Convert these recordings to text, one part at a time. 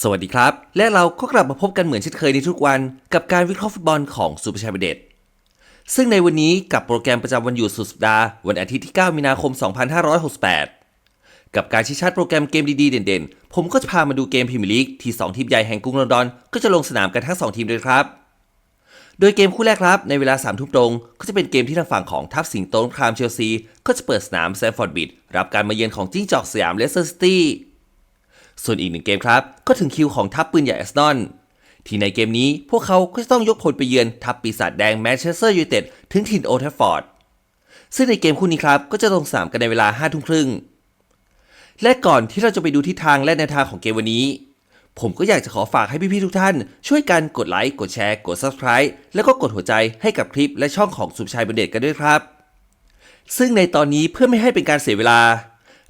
สวัสดีครับ และเราก็กลับมาพบกันเหมือนเช่นเคยในทุกวัน กับการวิเคราะห์ฟุตบอลของสุภาชัยประเดชซึ่งในวันนี้กับโปรแกรมประจำวันหยุดสุดสัปดาห์วันอาทิตย์ที่ 9 มีนาคม 2568 กับการชี้ชัดโปรแกรมเกมดีๆ เด่นๆ ผมก็จะพามาดูเกมพรีเมียร์ลีกที่ 2 ทีมใหญ่แห่งกรุงลอนดอน ก็จะลงสนามกันทั้ง 2 ทีมเลยครับ โดยเกมคู่แรกครับ ในเวลา3ทุ่มตรง ก็จะเป็นเกมที่ทางฝั่งของทัพสิงโตครามเชลซีก็จะเปิดสนามแซมฟอร์ดบิดรับการมาเยือนของจิ้งจอกสยามเลสเตอร์ซิตี้ ส่วนอีกหนึ่งเกมครับ ก็ถึงคิวของทัพปืนใหญ่แอสนอนที่ในเกมนี้พวกเขาก็จะต้องยกพลไปเยือนทัพปีศาจแดงแมนเชสเตอร์ยูไนเต็ดถึงถิ่นโอทัฟฟอร์ด ซึ่งในเกมคู่นี้ครับ ก็จะลงสนามกันในเวลา5้าทุ่มครึ่ง และก่อนที่เราจะไปดูทิศทางและแนวทางของเกมวันนี้ ผมก็อยากจะขอฝากให้พี่ๆทุกท่าน ช่วยกันกดไลค์กดแชร์กด Subscribe แล้วก็กดหัวใจให้กับคลิปและช่องของสุภชัยบันเดชกันด้วยครับ ซึ่งในตอนนี้เพื่อไม่ให้เป็นการเสียเวลา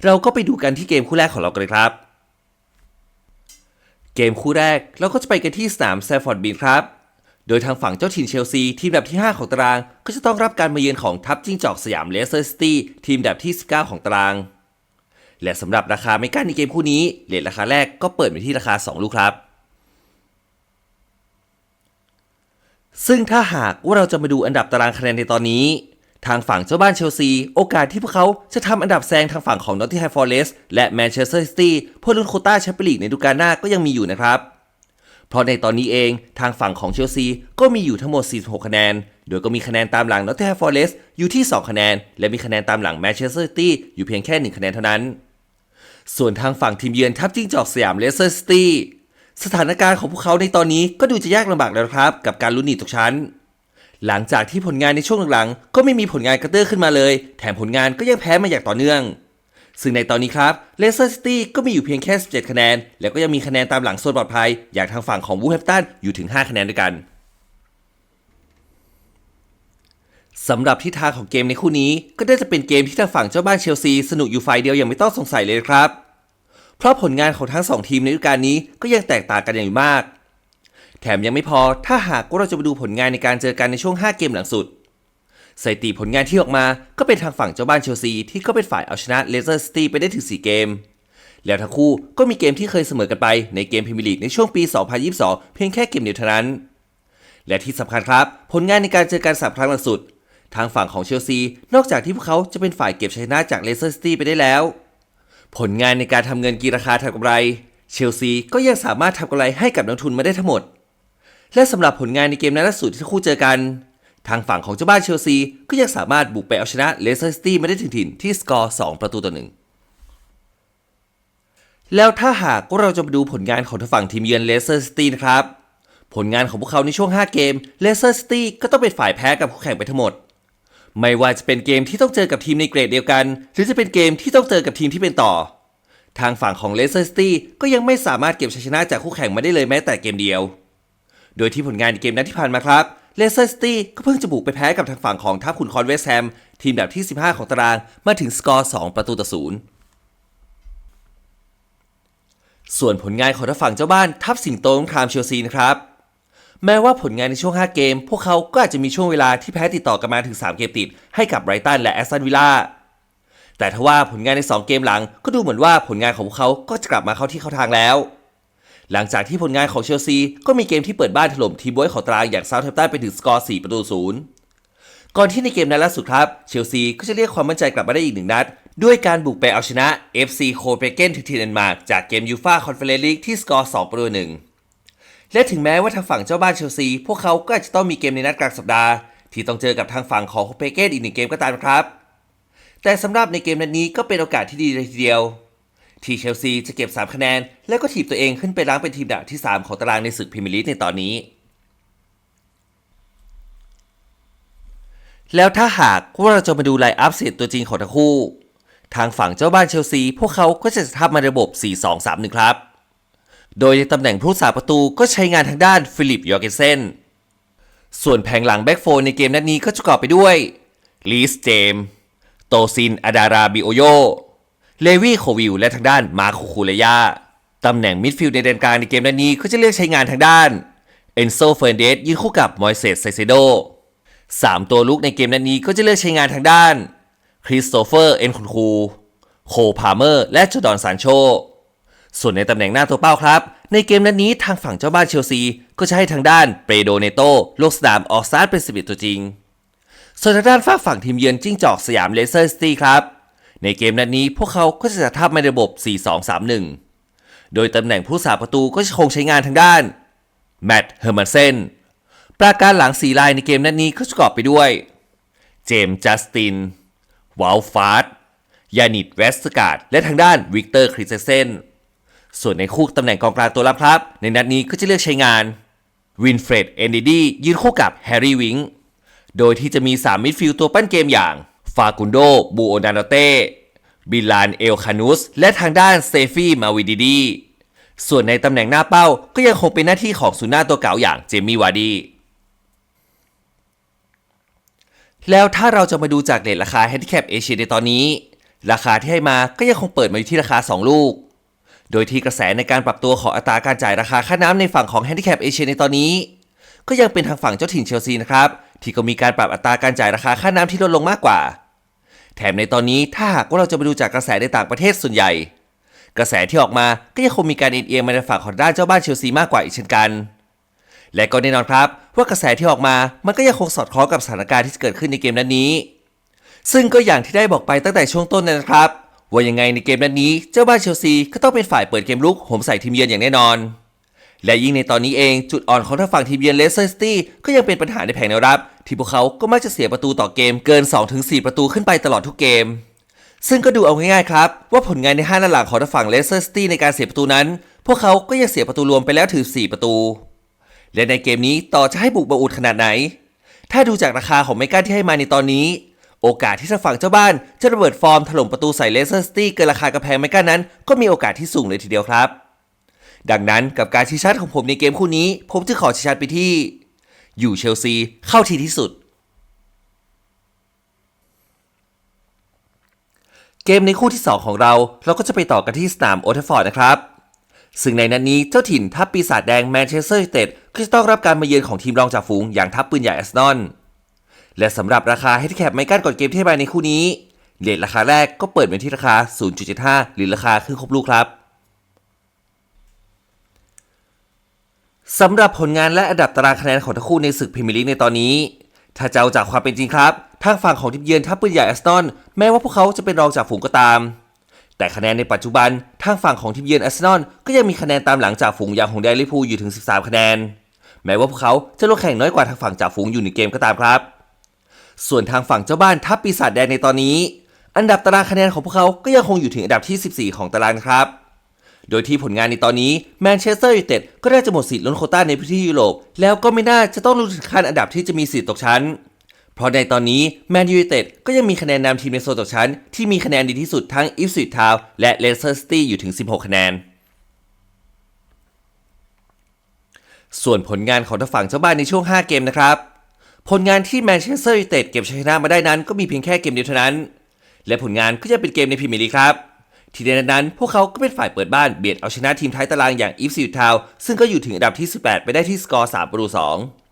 เราก็ไปดูกันที่เกมคู่แรกของเรากันเลยครับ เกมคู่แรกเราก็จะไปกันที่สนามแซฟฟอร์ดบีนครับ โดยทางฝั่งเจ้าถิ่นเชลซี ทีมดับที่ 5 ของตาราง ก็จะต้องรับการมาเยือนของทัพจิ้งจอกสยามเลสเตอร์ซิตี้ทีมดับที่ 19 ของตาราง และสำหรับราคาไม่กั้นในเกมคู่นี้เลทราคาแรกก็เปิดไปที่ราคา 2 ลูกครับ ซึ่งถ้าหากว่าเราจะมาดูอันดับตารางคะแนนในตอนนี้ ทางฝั่งเจ้าบ้านเชลซี โอกาสที่พวกเขาจะทำอันดับแซงทางฝั่งของนอตติงแฮมฟอร์เรสต์และแมนเชสเตอร์ซิตี้เพื่อลุ้นโคต้าแชมเปี้ยนลีกในฤดูกาลหน้าก็ยังมีอยู่นะครับ เพราะในตอนนี้เองทางฝั่งของเชลซีก็มีอยู่ทั้งหมด 46 คะแนน โดยก็มีคะแนนตามหลังนอตติงแฮมฟอร์เรสต์อยู่ที่ 2 คะแนน และมีคะแนนตามหลังแมนเชสเตอร์ซิตี้อยู่เพียงแค่ 1 คะแนนเท่านั้น ส่วนทางฝั่งทีมเยือนทัพจิ้งจอกสยามเลสเตอร์ซิตี้สถานการณ์ของพวกเขาในตอนนี้ก็ดูจะยากลำบากแล้วครับกับการลุ้นหนีตกชั้น หลังจากที่ผลงานในช่วงหลังๆ ก็ไม่มีผลงานกระเตื้อขึ้นมาเลย แถมผลงานก็ยังแพ้มาอย่างต่อเนื่อง ซึ่งในตอนนี้ครับเลสเตอร์ซิตี้ก็มีอยู่เพียงแค่ 17 คะแนน แล้วก็ยังมีคะแนนตามหลังโซนปลอดภัย อย่างทางฝั่งของวูแฮมป์ตันอยู่ถึง 5 คะแนนด้วยกันสำหรับทิศทางของเกมในคู่นี้ ก็น่าจะเป็นเกมที่ทางฝั่งเจ้าบ้านเชลซีสนุกอยู่ฝ่ายเดียวอย่างไม่ต้องสงสัยเลยครับ เพราะผลงานของทั้งสองทีมในฤดูกาลนี้ก็ยังแตกต่างกันอย่างมาก แถมยังไม่พอถ้าหากว่าเราจะมาดูผลงานในการเจอกันในช่วง 5 เกมหลังสุดสถิติผลงานที่ออกมาก็เป็นทางฝั่งเจ้าบ้านเชลซีที่ก็เป็นฝ่ายเอาชนะเลสเตอร์ซิตี้ไปได้ถึง 4 เกม แล้วทั้งคู่ก็มีเกมที่เคยเสมอกันไปในเกมพรีเมียร์ลีกในช่วงปี 2022 เพียงแค่เกมเดียวเท่านั้น และที่สำคัญครับ ผลงานในการเจอกันสามครั้งหลังสุด ทางฝั่งของเชลซี นอกจากที่พวกเขาจะเป็นฝ่ายเก็บชัยชนะจากเลสเตอร์ซิตี้ไปได้แล้ว ผลงานในการทำเงินกีราคาทำกำไร เชลซีก็ยังสามารถทำกำไรให้กับนักทุนมาได้ทั้งหมด และสำหรับผลงานในเกมนัดล่าสุดที่ทั้งคู่เจอกัน ทางฝั่งของเจ้าบ้านเชลซี ก็ยังสามารถบุกไปเอาชนะเลสเตอร์ซิตี้มาได้ถึงถิ่นที่สกอร์ 2 ประตูต่อหนึ่งแล้วถ้าหากว่าเราจะมาดูผลงานของทางฝั่งทีมเยือนเลสเตอร์ซิตี้นะครับ ผลงานของพวกเขาในช่วง 5 เกมเลสเตอร์ซิตี้ก็ต้องเป็นฝ่ายแพ้กับคู่แข่งไปทั้งหมด ไม่ว่าจะเป็นเกมที่ต้องเจอกับทีมในเกรดเดียวกัน หรือจะเป็นเกมที่ต้องเจอกับทีมที่เป็นต่อ ทางฝั่งของเลสเตอร์ซิตี้ก็ยังไม่สามารถเก็บชัยชนะจากคู่แข่งมาได้เลยแม้แต่เกมเดียว โดยที่ผลงานในเกมนัดที่ผ่านมาครับเลสเตอร์ซิตี้ก็เพิ่งจะบุกไปแพ้กับทางฝั่งของทัพขุนคอนเวสแฮม ทีมแบบที่ 15 ของตารางมาถึงสกอร์ 2 ประตูต่อศูนย์ส่วนผลงานของทางฝั่งเจ้าบ้านทัพสิงโตสงครามเชลซีนะครับแม้ว่าผลงานในช่วง 5 เกม พวกเขาก็อาจจะมีช่วงเวลาที่แพ้ติดต่อกันมาถึง 3 เกมติด ให้กับไบรตันและแอสตันวิลล่า แต่ทว่าผลงานใน 2 เกมหลังก็ดูเหมือนว่าผลงานของพวกเขาก็จะกลับมาเข้าที่เข้าทางแล้ว หลังจากที่ผลงานของเชลซีก็มีเกมที่เปิดบ้านถล่มทีมบวยของตรางอย่างเซาท์แฮมป์ตันไปถึงสกอร์ 4 ประตูศูนย์ก่อนที่ในเกมนัดล่าสุดครับ เชลซีก็จะเรียกความมั่นใจกลับมาได้อีกหนึ่งนัด ด้วยการบุกไปเอาชนะ FC โคเปนเกนถึงทีเดนมาร์กจากเกมยูฟ่าคอนเฟอเรนซ์ลีกที่สกอร์ 2 ประตูหนึ่งและถึงแม้ว่าทางฝั่งเจ้าบ้านเชลซี พวกเขาก็อาจจะต้องมีเกมในนัดกลางสัปดาห์ ที่ต้องเจอกับทางฝั่งของโคเปนเกนอีกหนึ่งเกมก็ตามครับ แต่สำหรับในเกมนัดนี้ก็เป็นโอกาสที่ดีเลยทีเดียว ที่เชลซีจะเก็บ 3 คะแนน แล้วก็ถีบตัวเองขึ้นไปล้างเป็นทีมดับที่ 3 ของตารางในศึกพรีเมียร์ลีกในตอนนี้ แล้วถ้าหากว่าเราจะมาดูไลน์อัพเซตตัวจริงของทั้งคู่ ทางฝั่งเจ้าบ้านเชลซี พวกเขาก็จะทำมาระบบ 4-2-3-1 ครับ โดยในตำแหน่งผู้รักษาประตูก็ใช้งานทางด้านฟิลิปยอร์เกนเซนส่วนแผงหลังแบ็กโฟในเกมนัดนี้ก็จะประกอบไปด้วยลีสเจมโตซินอาดาราบิโอโย เลวี่โควิลและทางด้านมาคูคูเลยาตำแหน่งมิดฟิลด์ในแดนกลางในเกมนัดนี้ก็จะเลือกใช้งานทางด้านเอนโซเฟรนเดสยืนคู่กับมอยเซสไซเซโดสามตัวลุกในเกมนัดนี้ก็จะเลือกใช้งานทางด้านคริสโตเฟอร์เอ็นคุนคูโคพาเมอร์ และจอร์ดอนซานโช ส่วนในตำแหน่งหน้าตัวเป้าครับ ในเกมนัดนี้ทางฝั่งเจ้าบ้านเชลซี ก็จะให้ทางด้านเปโดเนโตลกสนามออกสตาร์ทเป็น11ตัวจริง ส่วนทางด้านฝ้ากฝั่งทีมเยือนจิ้งจอกสยามเลเซอร์ซิตี้ครับ ในเกมนัดนนี้พวกเขาก็จะจัดทัพในระบบ 4-2-3-1 โดยตำแหน่งผู้สาประตูก็จะคงใช้งานทางด้านแมตต์เฮอร์มันเซนปราการหลังสีลายในเกมนัดนนี้ก็จะประกอบไปด้วย เจมส์จัสตินวาลฟาร์ดยานิดเวสต์การ์ดและทางด้านวิกเตอร์คริสเซนส่วนในคู่ตำแหน่งกองกลางตัวรับครับ ในนัดนี้ก็จะเลือกใช้งานวินเฟรดเอนดิดียืนคู่กับแฮร์รี่วิงโดยที่จะมี 3 มิดฟิลด์ตัวปั้นเกมอย่าง ฟากุนโด บูโอนาโนเต้ บิลานเอลคานุส และทางด้านเซฟี่ มาวิดีดี ส่วนในตำแหน่งหน้าเป้าก็ยังคงเป็นหน้าที่ของซูน่าตัวเก่าอย่างเจมี่วาร์ดีแล้วถ้าเราจะมาดูจากเรทราคา Handicap เอเชียในตอนนี้ ราคาที่ให้มาก็ยังคงเปิดมาอยู่ที่ราคา 2 ลูก โดยที่กระแสในการปรับตัวของอัตราการจ่ายราคาค่าน้ำในฝั่งของ Handicap เอเชียในตอนนี้ ก็ยังเป็นทางฝั่งเจ้าถิ่นเชลซีนะครับ ที่ก็มีการปรับอัตราการจ่ายราคาค่าน้ำที่ลดลงมากกว่า แถมในตอนนี้ถ้าหากว่าเราจะไปดูจากกระแสในต่างประเทศส่วนใหญ่ กระแสที่ออกมาก็ยังคงมีการเอียงมาในฝั่งของด้านเจ้าบ้านเชลซีมากกว่าอีกเช่นกัน และก็แน่นอนครับว่ากระแสที่ออกมามันก็ยังคงสอดคล้องกับสถานการณ์ที่จะเกิดขึ้นในเกมนั้นนี้ ซึ่งก็อย่างที่ได้บอกไปตั้งแต่ช่วงต้นนะครับว่ายังไงในเกมนั้นนี้เจ้าบ้านเชลซีก็ต้องเป็นฝ่ายเปิดเกมลุกโหมใส่ทีมเยือนอย่างแน่นอน และยิ่งในตอนนี้เองจุดอ่อนของทางฝั่งทีมเยือนเลสเตอร์ซิตี้ก็ยังเป็นปัญหาในแผงแนวรับ ที่พวกเขาก็มักจะเสียประตูต่อเกมเกิน 2-4 ประตูขึ้นไปตลอดทุกเกม ซึ่งก็ดูเอาง่ายๆครับ ว่าผลงานใน5นัดหลังของทางฝั่งเลสเตอร์ซิตี้ในการเสียประตูนั้น พวกเขาก็ยังเสียประตูรวมไปแล้วถึง 4 ประตู และในเกมนี้ต่อจะให้บุกบาอุดขนาดไหน ถ้าดูจากราคาของเมกาที่ให้มาในตอนนี้ โอกาสที่ทางฝั่งเจ้าบ้านจะระเบิดฟอร์มถล่มประตูใส่เลสเตอร์ซิตี้เกินราคากระแพงเมกานั้น ก็มีโอกาสที่สูงเลยทีเดียวครับ ดังนั้นกับการชี้ชัดของผมในเกมคู่นี้ ผมจึงขอชี้ชัดไปที่ อยู่เชลซีเข้าทีที่สุด เกมในคู่ที่ 2 ของเราเราก็จะไปต่อกันที่สนามโอเทฟอร์ดนะครับ ซึ่งในนัดนนี้เจ้าถิ่นทัพปีศาจแดงแมนเชสเตอร์ยูไนเต็ดก็จะต้องรับการมาเยือนของทีมรองจากฝูงอย่างทัพปืนใหญ่แอาร์เซนอลและสำหรับราคาให้ที่แคปไม่กั้นก่อนเกมที่มาในคู่นี้เรทราคาแรกก็เปิดเป็นที่ราคา 0.75 หรือราคาครึ่งครบลูกครับ สำหรับผลงานและอันดับตารางคะแนนของทั้งคู่ในศึกพรีเมียร์ลีกในตอนนี้ ถ้าจะเอาจากความเป็นจริงครับทางฝั่งของทีมเยือนทัพปืนใหญ่อาร์เซนแม้ว่าพวกเขาจะเป็นรองจากฝูงก็ตาม แต่คะแนนในปัจจุบันทางฝั่งของทีมเยือนอาร์เซนก็ยังมีคะแนนตามหลังจากฝูงอย่างของแดนลิพูอยู่ถึง 13 คะแนน แม้ว่าพวกเขาจะลงแข่งน้อยกว่าทางฝั่งจากฝูงอยู่ในเกมก็ตามครับ ส่วนทางฝั่งเจ้าบ้านทัพปีศาจแดงในตอนนี้ อันดับตารางคะแนนของพวกเขาก็ยังคงอยู่ถึงอันดับที่ 14 ของตารางครับ โดยที่ผลงานในตอนนี้แมนเชสเตอร์ยูไนเต็ดก็ได้จะหมดสิทธิ์ล้นโคต้าในพื้นที่ยุโรป แล้วก็ไม่น่าจะต้องลุ้นถึงขั้นอันดับที่จะมีสิทธิ์ตกชั้น เพราะในตอนนี้แมนยูไนเต็ดก็ยังมีคะแนนนำทีมในโซนตกชั้น ที่มีคะแนนดีที่สุดทั้งอิฟส i ิ t ทาวและเลสเตอร์ซิตี้อยู่ถึง 16 คะแนนส่วนผลงานของทางฝั่งเจ้าบ้านในช่วง 5 เกมนะครับ ผลงานที่แมนเชสเตอร์ยูไนเต็ดเก็บชัยชนะมาได้นั้นก็มีเพียงแค่เกมเดียวเท่านั้น และผลงานก็จะเป็นเกมในพรีเมียร์ลีกครับ ที่ในนั้นพวกเขาก็เป็นฝ่ายเปิดบ้านเบียดเอาชนะทีมท้ายตารางอย่างอีฟซิลทาวซึ่งก็อยู่ถึงอันดับที่ 18 ไปได้ที่สกอร์3ประตู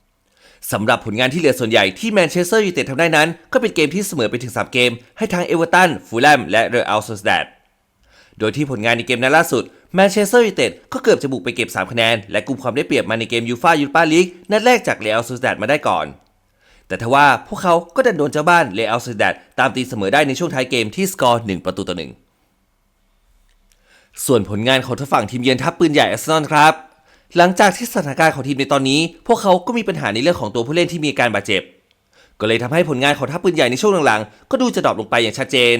2สำหรับผลงานที่เหลือส่วนใหญ่ที่แมนเชสเตอร์ยูไนเต็ดทำได้นั้น ก็เป็นเกมที่เสมอไปถึง 3 เกม ให้ทั้งเอเวอร์ตันฟูลแลมและเรอัลโซสแดดโดยที่ผลงานในเกมนัดล่าสุดแมนเชสเตอร์ยูไนเต็ดก็เกือบจะบุกไปเก็บ 3 คะแนน และกุมความได้เปรียบมาในเกมยูฟ่ายูโรปาลีกนัดแรกจากเรอัลโซสแดดมาได้ก่อนแต่ทว่าพวกเขาก็ดันโดนเจ้าบ้านเรอัลโซสแดดตามตีเสมอได้ในช่วงท้ายเกมที่สกอร์ 1 ประตูต่อ1 ส่วนผลงานของทางฝั่งทีมเยือนทัพปืนใหญ่อาร์เซนอลครับ หลังจากที่สถานการณ์ของทีมในตอนนี้ พวกเขาก็มีปัญหาในเรื่องของตัวผู้เล่นที่มีการบาดเจ็บ ก็เลยทำให้ผลงานของทัพปืนใหญ่ในช่วงหลังๆ ก็ดูจะดรอปลงไปอย่างชัดเจน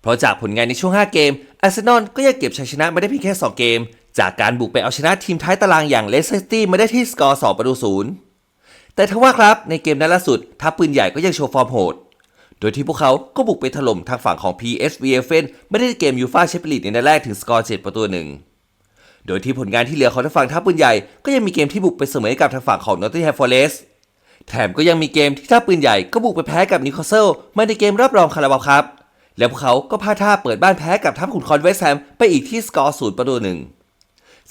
เพราะจากผลงานในช่วง 5 เกมอาร์เซนอลก็ยังเก็บชัยชนะมาได้เพียงแค่ 2 เกม จากการบุกไปเอาชนะทีมท้ายตารางอย่างเลสเตอร์ซิตี้มาได้ที่สกอร์2ประตูศูนย์แต่ทว่าครับในเกมนัดล่าสุดทัพปืนใหญ่ก็ยังโชว์ฟอร์มโหด ดยที่พวกเขาก็บุกไปถล่มทางฝั่งของ PSV เฟนไม่ได้เกมยูฟาแชมเปี้ยนลีกในนัดแรกถึงสกอร์7ประตูหนึ่งโดยที่ผลงานที่เหลือของทางฝั่งทัพปืนใหญ่ก็ยังมีเกมที่บุกไปเสมอกับทางฝั่งของนอตติงแฮมฟอเรสต์แถมก็ยังมีเกมที่ทัพปืนใหญ่ก็บุกไปแพ้กับนิวคาสเซิลมาในเกมรับรองคาราบาวครับ แล้วพวกเขาก็พลาดท่าเปิดบ้านแพ้กับทัพขุนคอนเวสต์แฮมไปอีกที่สกอร์ศูนย์ประตูหนึ่ง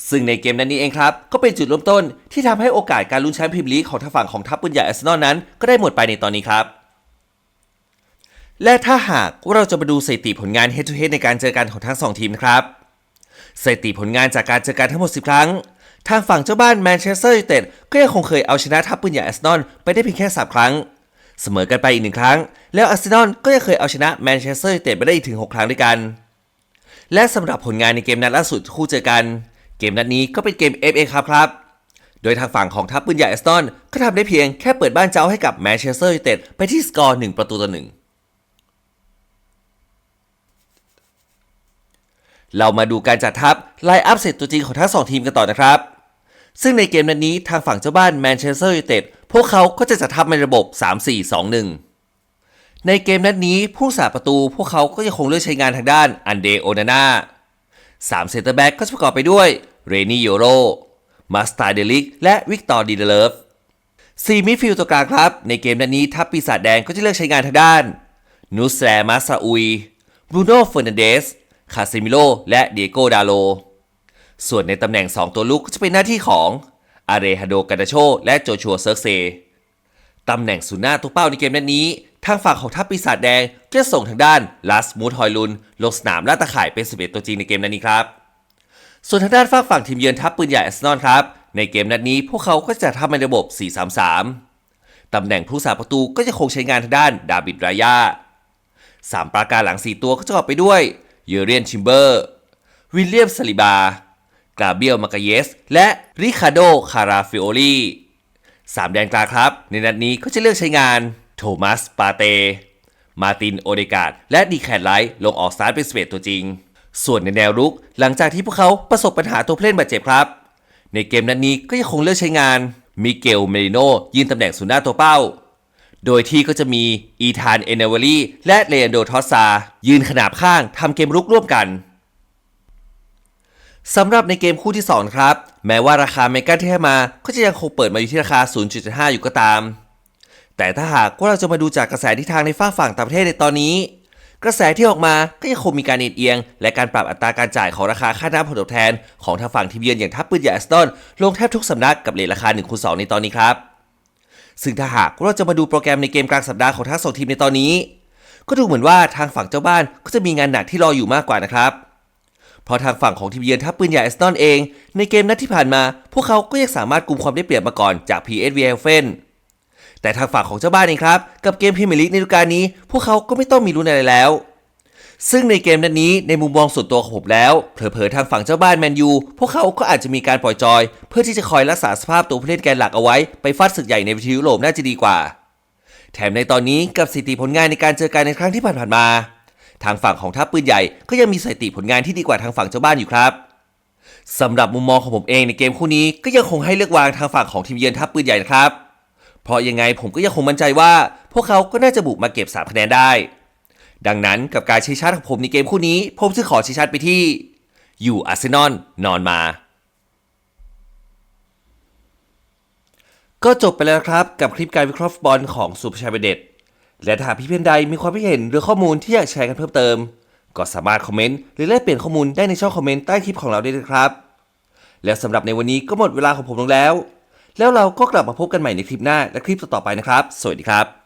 ซึ่งในเกมนั้นนี้เองครับ ก็เป็นจุดเริ่มต้นที่ทำให้โอกาสการลุ้นแชมป์พรีเมียร์ลีกของทางฝั่งของทัพปืนใหญ่อาร์เซนอลนั้นก็ได้หมดไปในตอนนี้ครับ และถ้าหากเราจะมาดูสถิติผลงาน head to head ในการเจอกันของทั้ง 2 ทีมครับสถิติผลงานจากการเจอกันทั้งหมด 10 ครั้ง ทางฝั่งเจ้าบ้านแมนเชสเตอร์ยูไนเต็ดก็ยังคงเคยเอาชนะทัพปืนใหญ่อาร์เซนอลไปได้เพียงแค่ 3 ครั้ง เสมอกันไปอีกหนึ่งครั้ง แล้วอาร์เซนอลก็ยังเคยเอาชนะแมนเชสเตอร์ยูไนเต็ดไปได้อีกถึง 6 ครั้งด้วยกัน และสำหรับผลงานในเกมนัดล่าสุดคู่เจอกัน เกมนัดนี้ก็เป็นเกม FA ครับครับ โดยทางฝั่งของทัพปืนใหญ่อาร์เซนอลก็ทำได้เพียงแค่เปิดบ้านเจ้าให้กับแมนเชสเตอร์ยูไนเต็ดไปที่สกอร์1ประตูต่อ1 เรามาดูการจัดทัพไลน์อัพเสร็จตัวจริงของทั้งสองทีมกันต่อนะครับ ซึ่งในเกมนัดนี้ทางฝั่งเจ้าบ้านแมนเชสเตอร์ยูไนเต็ดพวกเขาก็จะจัดทัพในระบบ 3-4-2-1 ในเกมนัดนี้ผู้สาประตูพวกเขาก็ยังคงเลือกใช้งานทางด้านอันเดโอนาน่าสามเซนเตอร์แบ็กก็จะประกอบไปด้วยเรนี่โยโรมาสตาเดลิกและวิกตอร์ดีเดเลฟสี่มิดฟิลด์ตัวกลางครับ ในเกมนัดนี้ทัพปีศาจแดงก็จะเลือกใช้งานทางด้านนูสแลมาซาอุยบรูโน่เฟอร์นันเดส คาเซมิโลและเดียโกดาโล ส่วนในตำแหน่ง 2 ตัวลุกก็จะเป็นหน้าที่ของอาเรฮาโดกาดาโช และโจชัวเซิร์กเซตำแหน่งศูนย์หน้าตัวเป้าในเกมนัดนี้ ทางฝั่งของทัพปีศาจแดงจะส่งทางด้านลัสมูทฮอยลุน ลงสนามล่าตะข่ายเป็น 11 ตัวจริงในเกมนัดนี้ครับ ส่วนทางด้านฝากฝั่งทีมเยือนทัพปืนใหญ่อาร์เซนอลครับ ในเกมนัดนี้พวกเขาก็จะทำในระบบ 4-3-3 ตำแหน่งผู้สาประตูก็จะคงใช้งานทางด้านดาบิดรายาสามปราการหลัง 4 ตัวก็จะประกอบไปด้วย เยเรียนชิมเบอร์ วิลเลียมสลิบา กาเบียลมาเกเยส และริคาโด คาราฟิโอลีสามแดนกลางครับ ในนัดนี้ก็จะเลือกใช้งาน โทมัส ปาเต มาติน โอเดกาด และดีแคนไลท์ลงออกสตาร์ทเป็นสเปตัวจริง ส่วนในแนวรุก หลังจากที่พวกเขาประสบปัญหาตัวผู้เล่นบาดเจ็บครับ ในเกมนัดนี้ก็ยังคงเลือกใช้งานมิเกล เมริโนยืนตำแหน่งศูนย์หน้าตัวเป้า โดยที่ก็จะมีอีธานเอเนวอรี่และเลอันโดทอสซา ยืนขนาบข้างทำเกมรุกร่วมกันสำหรับในเกมคู่ที่ 2 ครับ แม้ว่าราคาเมกาที่ให้มาก็จะยังคงเปิดมาอยู่ที่ราคา 0.75 อยู่ก็ตาม แต่ถ้าหากว่าเราจะมาดูจากกระแสทิศทางในฝ้าฝั่งต่างประเทศในตอนนี้ กระแสที่ออกมาก็ยังคงมีการเอียงเอียง และการปรับอัตราการจ่ายของราคาค่าน้ำผลตอบแทน ของทางฝั่งทีมเยือนอย่างทัพปืนใหญ่แอสตันลงแทบทุกสำนักกับเลทราคา1คูณ2ในตอนนี้ครับ ซึ่งถ้าหากเราจะมาดูโปรแกรมในเกมกลางสัปดาห์ของทั้งสองทีมในตอนนี้ ก็ดูเหมือนว่าทางฝั่งเจ้าบ้านก็จะมีงานหนักที่รออยู่มากกว่านะครับ เพราะทางฝั่งของทีมเยือนทัพปืนใหญ่แอสตันเอง ในเกมนัดที่ผ่านมา พวกเขาก็ยังสามารถกุมความได้เปรียบมาก่อนจาก PSV e i f e n แต่ทางฝั่งของเจ้าบ้านเองครับกับเกมพรีเมียร์ลีกในฤดูกาลนี้ พวกเขาก็ไม่ต้องมีลุ้นอะไรแล้ว ซึ่งในเกมนัดนี้ในมุมมองส่วนตัวของผมแล้ว เผลอๆทางฝั่งเจ้าบ้านแมนยูพวกเขาก็อาจจะมีการปล่อยจอย เพื่อที่จะคอยรักษาสภาพตัวผู้เล่นแกนหลักเอาไว้ ไปฟาดศึกใหญ่ในวิทยุโรปน่าจะดีกว่า แถมในตอนนี้กับสถิติผลงานในการเจอกันในครั้งที่ผ่านๆมา ทางฝั่งของทัพปืนใหญ่ก็ยังมีสถิติผลงานที่ดีกว่าทางฝั่งเจ้าบ้านอยู่ครับสำหรับมุมมองของผมเองในเกมคู่นี้ก็ยังคงให้เลือกวางทางฝั่งของทีมเยือนทัพปืนใหญ่นะครับ เพราะยังไงผมก็ยังคงมั่นใจว่า พวกเขาก็น่าจะบุกมาเก็บ3คะแนนได้ ดังนั้นกับการชี้ชัดของผมในเกมคู่นี้ ผมจะขอชี้ชัดไปที่ อยู่อาร์เซนอลนอนมา ก็จบไปแล้วครับกับคลิปการวิเคราะห์บอลของสุภาชัยเบเดตและถ้าพี่เพื่อนใดมีความคิดเห็นหรือข้อมูลที่อยากแชร์กันเพิ่มเติม ก็สามารถคอมเมนต์หรือแลกเปลี่ยนข้อมูลได้ในช่องคอมเมนต์ใต้คลิปของเราได้เลยครับ แล้วสำหรับในวันนี้ก็หมดเวลาของผมลงแล้ว แล้วเราก็กลับมาพบกันใหม่ในคลิปหน้าและคลิปต่อๆไปนะครับ สวัสดีครับ